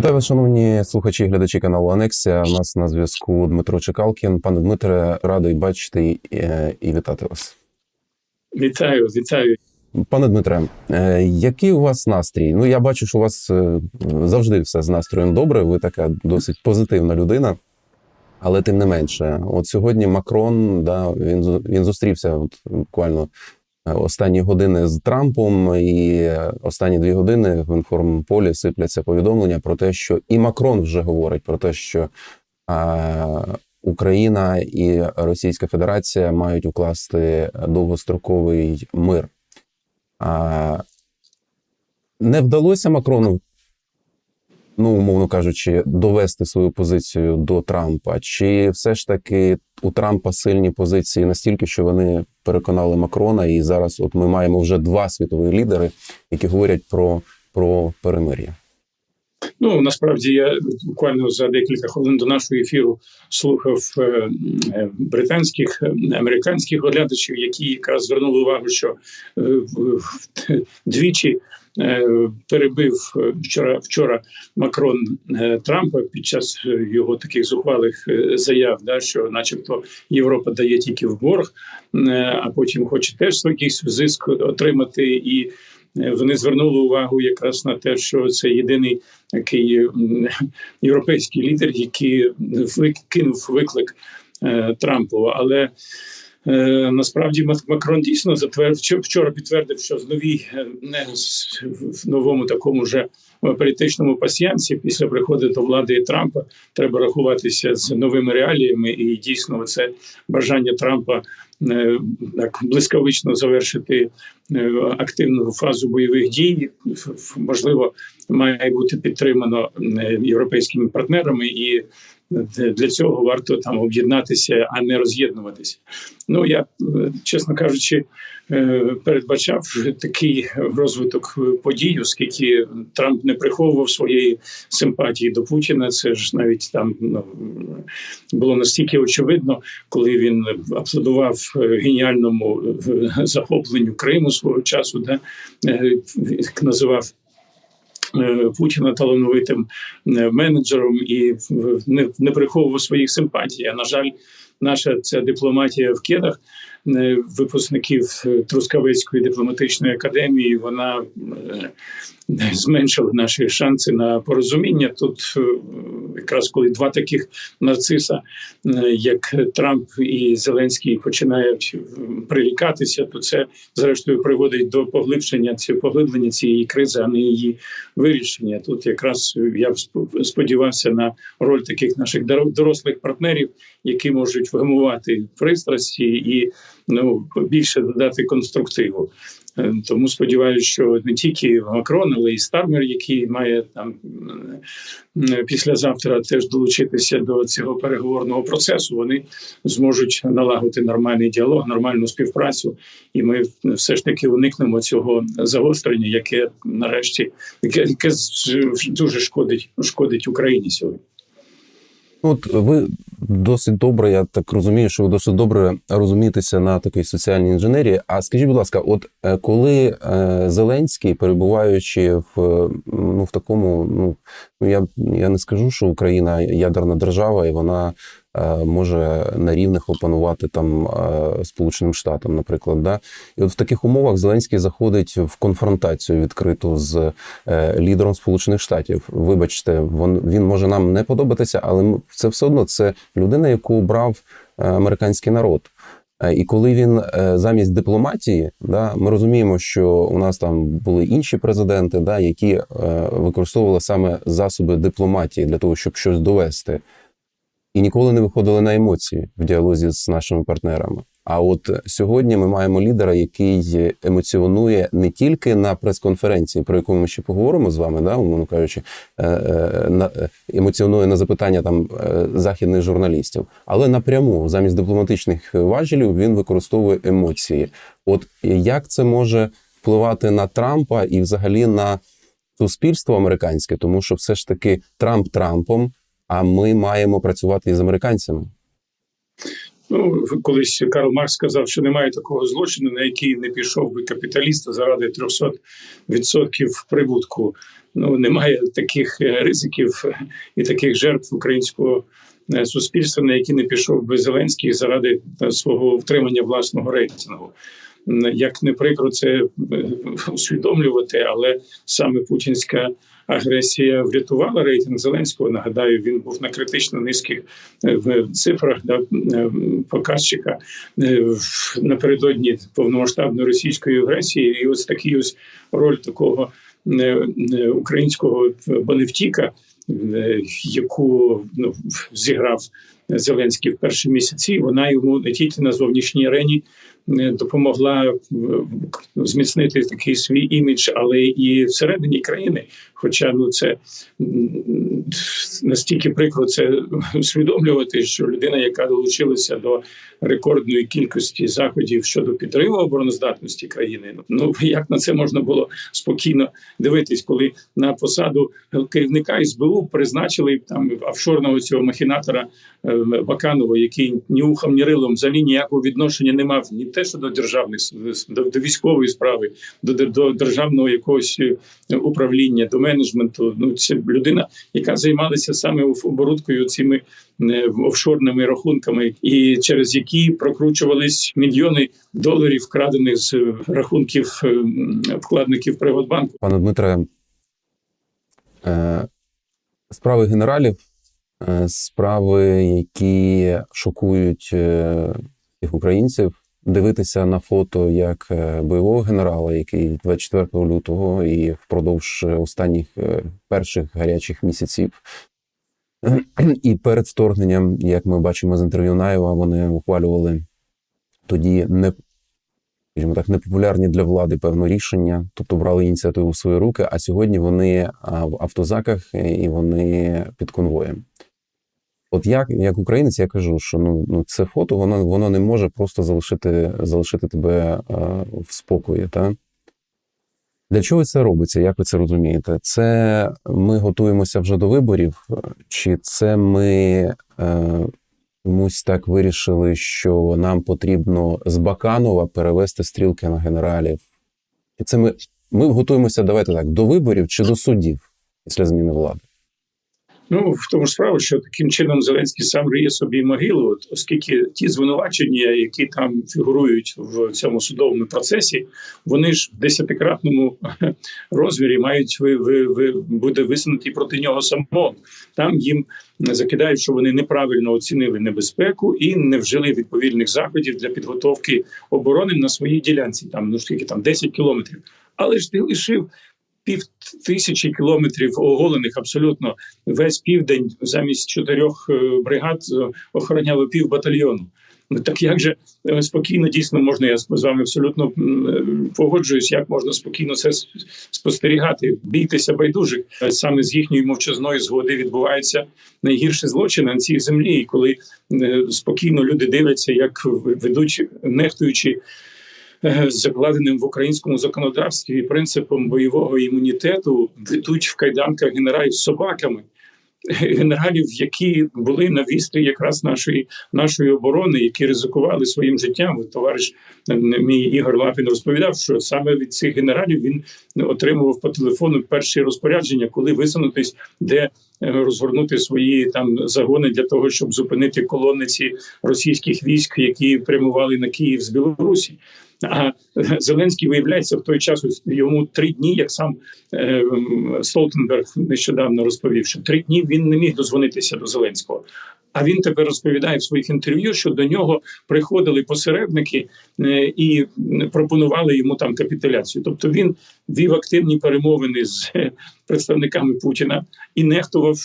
Вітаю вас, шановні слухачі і глядачі каналу Анексія. У нас на зв'язку Дмитро Чекалкін. Пане Дмитре, радий бачити і, е, і вітати вас. Вітаю, вітаю. Пане Дмитре, е, який у вас настрій? Ну, я бачу, що у вас е, завжди все з настроєм добре. Ви така досить позитивна людина. Але тим не менше, от сьогодні Макрон да, він, він зустрівся от, буквально е, останні години з Трампом, і е, останні дві години в інформполі сипляться повідомлення про те, що і Макрон вже говорить про те, що а, Україна і Російська Федерація мають укласти довгостроковий мир. А, не вдалося Макрону, ну, умовно кажучи, довести свою позицію до Трампа, чи все ж таки у Трампа сильні позиції настільки, що вони переконали Макрона, і зараз от ми маємо вже два світові лідери, які говорять про, про перемир'я. Ну насправді я буквально за декілька хвилин до нашого ефіру слухав е, е, британських е, американських оглядачів, які якраз звернули увагу, що двічі перебив е, вчора вчора Макрон е, Трампа під час е, його таких зухвалих е, заяв, да, що, начебто, Європа дає тільки в борг, е, а потім хоче теж якийсь зиск отримати і. Е, Вони звернули увагу якраз на те, що це єдиний такий європейський лідер, який кинув виклик е, Трампу. Але е, насправді Мак- Макрон дійсно затвердив вчора підтвердив, що з новій е, не в новому такому вже політичному пасіянсі після приходу до влади Трампа треба рахуватися з новими реаліями, і дійсно це бажання Трампа е, так блискавично завершити е, активну фазу бойових дій. Можливо, має бути підтримано е, європейськими партнерами, і е, для цього варто там об'єднатися, а не роз'єднуватися. Ну я е, чесно кажучи, е, передбачав такий розвиток подій, оскільки Трамп не приховував своєї симпатії до Путіна. Це ж навіть там ну, було настільки очевидно, коли він аплодував е, геніальному захопленню Криму свого часу, де називав. Е, Путіна талановитим е, менеджером і не, приховував своїх симпатій. А на жаль, наша ця дипломатія в кедах випускників е, Трускавецької дипломатичної академії. Вона е, зменшила наші шанси на порозуміння. Тут е, якраз коли два таких нарциса, е, як Трамп і Зеленський, починають е, прирікатися, то це зрештою приводить до поглиблення цієї поглиблення цієї кризи, а не її вирішення. Тут якраз я сподівався на роль таких наших дор- дорослих партнерів, які можуть вгамувати пристрасті і ну більше додати конструктиву. Е, Тому сподіваюся, що не тільки Макрон, але й Стармер, який має там е, післязавтра теж долучитися до цього переговорного процесу. Вони зможуть налагодити нормальний діалог, нормальну співпрацю, і ми все ж таки уникнемо цього загострення, яке нарешті яке, яке дуже шкодить шкодить Україні сьогодні. От ви досить добре, я так розумію, що ви досить добре розумієтеся на такій соціальній інженерії. А скажіть, будь ласка, от е, коли е, Зеленський, перебуваючи в е, ну в такому, ну я, я не скажу, що Україна ядерна держава, і вона може на рівних опанувати там е, Сполученим Штатам, наприклад, да, і от в таких умовах Зеленський заходить в конфронтацію відкриту з е, лідером Сполучених Штатів. Вибачте, він, може нам не подобатися, але це все одно це людина, яку обрав е, американський народ. Е, І коли він е, замість дипломатії, да, ми розуміємо, що у нас там були інші президенти, да, які е, використовували саме засоби дипломатії для того, щоб щось довести, і ніколи не виходили на емоції в діалозі з нашими партнерами. А от сьогодні ми маємо лідера, який емоціонує не тільки на прес-конференції, про яку ми ще поговоримо з вами, да, умовно кажучи, е, е, на- емоціонує на запитання там е, західних журналістів, але напряму замість дипломатичних важелів він використовує емоції. От як це може впливати на Трампа і взагалі на суспільство американське, тому що все ж таки Трамп Трампом, а ми маємо працювати із американцями. Ну, колись Карл Маркс сказав, що немає такого злочину, на який не пішов би капіталіст заради 300% прибутку. Ну немає таких е, ризиків і таких жертв українського е, суспільства, на які не пішов би Зеленський заради е, свого втримання власного рейтингу. Як не прикро це е, усвідомлювати, але саме путінська агресія врятувала рейтинг Зеленського. Нагадаю, він був на критично низьких е, цифрах да, е, показчика напередодні повномасштабної російської агресії, і ось такий ось роль такого українського Боневтіка, яку ну, зіграв Зеленський в перші місяці. Вона йому не тільки на зовнішній арені допомогла е, зміцнити такий свій імідж, але і всередині країни. Хоча ну це настільки прикро це усвідомлювати, що людина, яка долучилася до рекордної кількості заходів щодо підриву обороноздатності країни, ну як на це можна було спокійно дивитись, коли на посаду керівника СБУ призначили там офшорного цього махінатора е, Баканова, який ні ухом, ні рилом взагалі ніякого відношення не мав ні те, що до державних до, до військової справи, до, до, державного якогось е, управління, до менеджменту. Ну це людина, яка займалася саме оборудкою цими е, офшорними рахунками, і через які прокручувались мільйони доларів, вкрадених з е, рахунків вкладників Приватбанку. Пане Дмитре, справи генералів, справи, які шокують всіх українців, дивитися на фото як е, бойового генерала, який 24 лютого і впродовж останніх е, перших гарячих місяців. І перед вторгненням, як ми бачимо з інтерв'ю Наєва, вони ухвалювали тоді не скажімо так, непопулярні для влади певно рішення, тобто брали ініціативу в свої руки. А сьогодні вони в автозаках і вони під конвоєм. От як, як українець, я кажу, що ну, ну це фото, воно, воно не може просто залишити, залишити тебе а, в спокої. Та? Для чого це робиться? Як ви це розумієте? Це ми готуємося вже до виборів, чи це ми е, так вирішили, що нам потрібно з Баканова перевести стрілки на генералів? І це ми, ми готуємося, давайте так, до виборів чи до судів після зміни влади? Ну в тому ж справа, що таким чином Зеленський сам риє собі могилу, оскільки ті звинувачення, які там фігурують в цьому судовому процесі, вони ж в десятикратному розмірі мають ви, ви, ви буде висунуті проти нього самого. Там їм закидають, що вони неправильно оцінили небезпеку і не вжили відповідних заходів для підготовки оборони на своїй ділянці. Там ну скільки там 10 кілометрів. Але ж ти лишив пів тисячі кілометрів оголених абсолютно весь південь замість чотирьох е, бригад е, охороняли пів батальйону. Ну так як же е, спокійно дійсно можна, я з вами абсолютно погоджуюсь, як можна спокійно це спостерігати, бійтеся байдужих. Саме з їхньої мовчазної згоди відбуваються найгірші злочини на цій землі, і коли спокійно люди дивляться, як ведуть, нехтуючи закладеним в українському законодавстві принципом бойового імунітету, ведуть в кайданках генералів з собаками. Генералів, які були на вістрі якраз нашої нашої оборони, які ризикували своїм життям. Товариш е, мій Ігор Лапін розповідав, що саме від цих генералів він отримував по телефону перші розпорядження, коли висунутись, де е, розгорнути свої там загони для того, щоб зупинити колони ці російських військ, які прямували на Київ з Білорусі. А Зеленський виявляється в той час йому три дні, як сам е, Столтенберг нещодавно розповів, що три дні він не міг дозвонитися до Зеленського. А він тепер розповідає в своїх інтерв'ю, що до нього приходили посередники е, і пропонували йому там капітуляцію. Тобто він вів активні перемовини з е, представниками Путіна і нехтував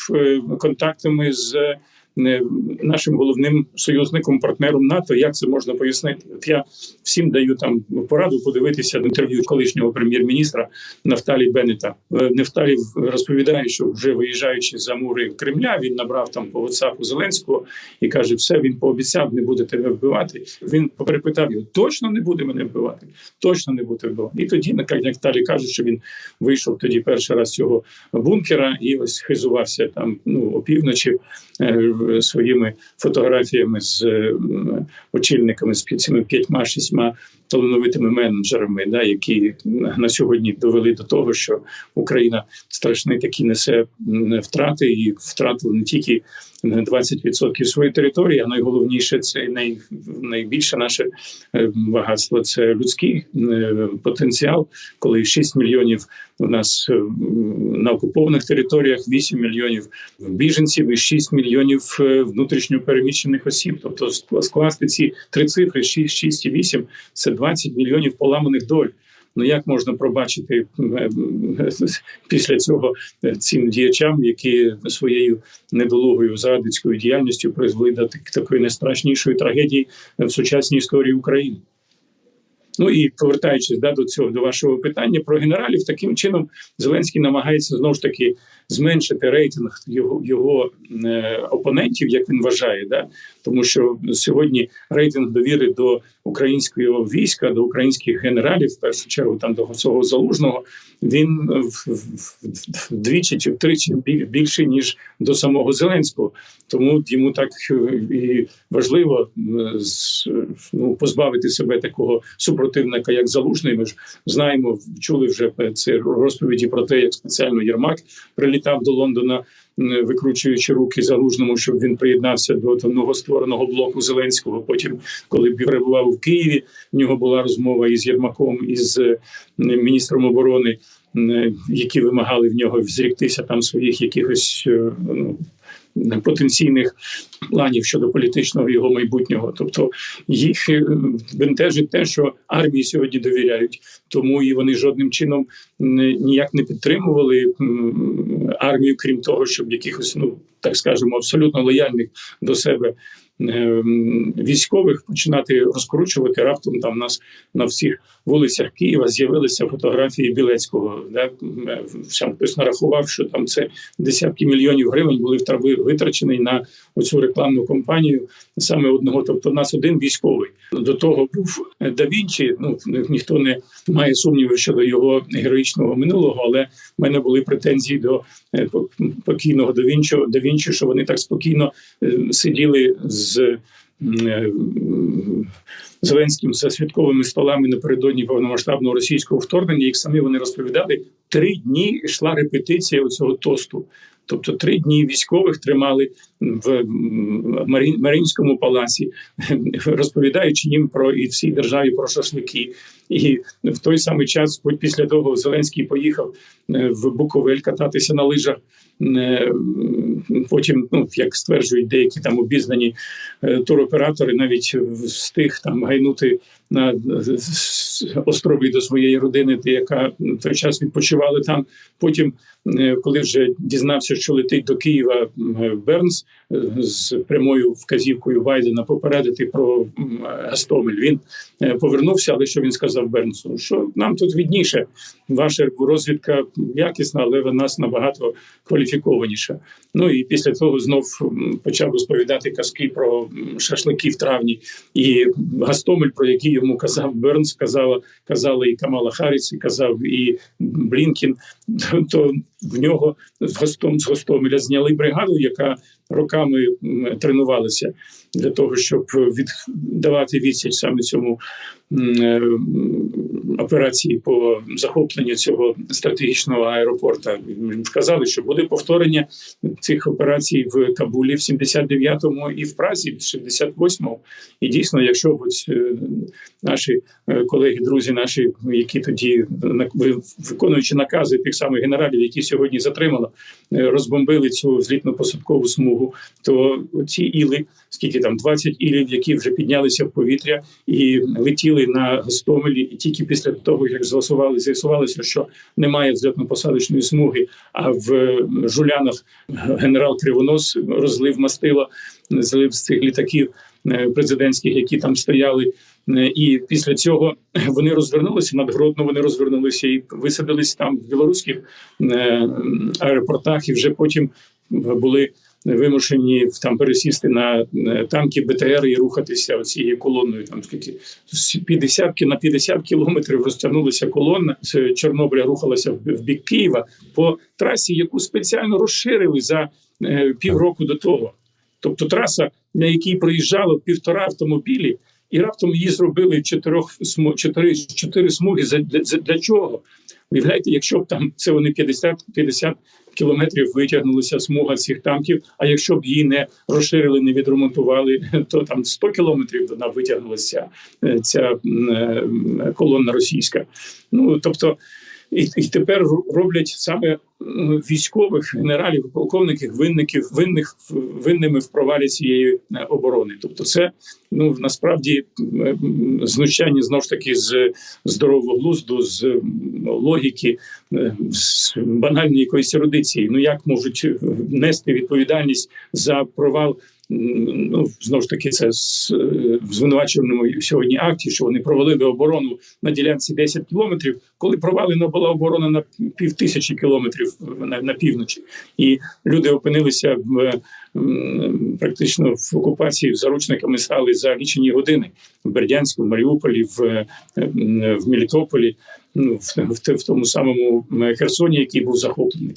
контактами з нашим головним союзником, партнером НАТО. Як це можна пояснити? От я всім даю там пораду подивитися інтерв'ю колишнього прем'єр-міністра Нафталі Беннета. Е, Нафталі розповідає, що вже виїжджаючи за мури Кремля, він набрав там по WhatsApp Зеленського і каже: все, він пообіцяв, не буде тебе вбивати. Він перепитав його: точно не буде мене вбивати, точно не буде вбивати. І тоді як Нафталі каже, що він вийшов тоді перший раз цього бункера і ось хизувався там ну опівночі. Е, своїми фотографіями з е, очільниками з цими п'ятьма-шістьма талановитими менеджерами, да, які на сьогодні довели до того, що Україна страшні такі несе втрати, і втратили не тільки 20% своєї території, а найголовніше це най, найбільше наше е, багатство це людський е, потенціал, коли 6 мільйонів у нас е, на окупованих територіях, 8 мільйонів біженців і 6 мільйонів е, внутрішньо переміщених осіб. Тобто ск- скласти ці три цифри 6, 6 і 8 – це 20 мільйонів поламаних доль. Ну як можна пробачити е, після цього е, цим діячам, які своєю недолугою зрадницькою діяльністю призвели до так- такої найстрашнішої трагедії в сучасній історії України? Ну і повертаючись да, до цього до вашого питання про генералів, таким чином Зеленський намагається знову ж таки зменшити рейтинг його його е, опонентів, як він вважає, да? тому що сьогодні рейтинг довіри до українського війська, до українських генералів, в першу чергу там до цього залужного, він вдвічі чи втричі бі- більший ніж до самого Зеленського. Тому йому так е, і важливо ну, позбавити себе такого супротивника, як залужний. Ми ж знаємо, чули вже ці розповіді про те, як спеціально Єрмак прилітав до Лондона, викручуючи руки залужному, щоб він приєднався до новоствореного блоку Зеленського. Потім, коли перебував в Києві, в нього була розмова із Єрмаком, із е, міністром оборони, які вимагали в нього зріктися там своїх якихось. е, ну, Потенційних планів щодо політичного його майбутнього, тобто їх е, бентежить те, що армії сьогодні довіряють, тому і вони жодним чином ніяк не підтримували армію, крім того, щоб якихось, ну так скажемо, абсолютно лояльних до себе ем, військових починати розкручувати. Раптом там нас на всіх вулицях Києва з'явилися фотографії Білецького. Да? Хтось нарахував, що там це десятки мільйонів гривень були витрачені на оцю рекламну кампанію саме одного. Тобто, нас один військовий до того був Да Вінчі. Ну ніхто не має сумнівів щодо його героїчного минулого, але в мене були претензії до е, покійного Да Вінчі, Вінчі, що вони так спокійно е, сиділи з. е, Зеленським за святковими столами напередодні повномасштабного російського вторгнення, як самі вони розповідали, три дні йшла репетиція цього тосту. Тобто три дні військових тримали в м, Марі- Маріїнському палаці, розповідаючи їм про і всій державі про шашлики. І в той самий час, хоч після того, Зеленський поїхав е, в Буковель кататися на лижах. Е, Потім, ну як стверджують деякі там обізнані е, туроператори, навіть встиг там гайнути на острови до своєї родини, яка той час відпочивали там. Потім, коли вже дізнався, що летить до Києва Бернс з прямою вказівкою Байдена попередити про Гастомель, він повернувся. Але що він сказав Бернсу? Що нам тут відніше, ваша розвідка якісна, але в нас набагато кваліфікованіша. Ну і після того знов почав розповідати казки про шашлики в травні. І Гастомель, про який йому казав Бернс, казала, казала і Камала Харріс, і казав і Блінкін. То в нього з Гостом з Гостомеля зняли бригаду, яка роками тренувалася для того, щоб від давати відсіч саме цьому е, операції по захопленню цього стратегічного аеропорта. Сказали, що буде повторення цих операцій в Кабулі в 79-му і в Празі в 68-му. І дійсно, якщо б е, наші е, колеги, друзі, наші, які тоді виконуючи накази тих самих генералів, які сьогодні затримано, е, розбомбили цю злітно-посадкову смугу, то ці іли, скільки там 20 ілів, які вже піднялися в повітря і летіли на Гостомелі, і тільки після того, як з'ясували, з'ясувалося, що немає взлітно-посадочної смуги, а в е, жулянах генерал Кривонос розлив мастило, злив з цих літаків е, президентських, які там стояли. Е, І після цього вони розвернулися над Гродно. Вони розвернулися і висадились там в білоруських е, аеропортах, і вже потім були вимушені там пересісти на е, танки БТР і рухатися цією колоною. Там скільки з 50 на 50 кілометрів розтягнулася колона з Чорнобиля, рухалася в бік Києва по трасі, яку спеціально розширили за півроку до того. Тобто траса, на якій проїжджало півтора автомобілі, і раптом її зробили чотирьох чотири, чотири смуги. За для, для чого? Уявляєте, якщо б там це вони 50, 50 кілометрів витягнулася смуга цих танків. А якщо б її не розширили, не відремонтували, то там 100 кілометрів вона витягнулася е, ця е, колона російська. Ну тобто. І, і тепер роблять саме військових генералів, полковників, винників, винних винними в провалі цієї е, оборони. Тобто, це ну насправді знущання знов ж таки з здорового глузду, з логіки, е, з банальної якоїсь ерудиції. Ну як можуть е, нести відповідальність за провал? Ну знову ж таки, це е, в звинувачуваному сьогодні акті, що вони провалили оборону на ділянці 10 кілометрів, коли провалена була оборона на пів тисячі кілометрів на, на півночі, і люди опинилися в м, практично в окупації заручниками стали за лічені години в Бердянську, в Маріуполі, в, е, в Мелітополі, ну в, в, в тому самому Херсоні, який був захоплений.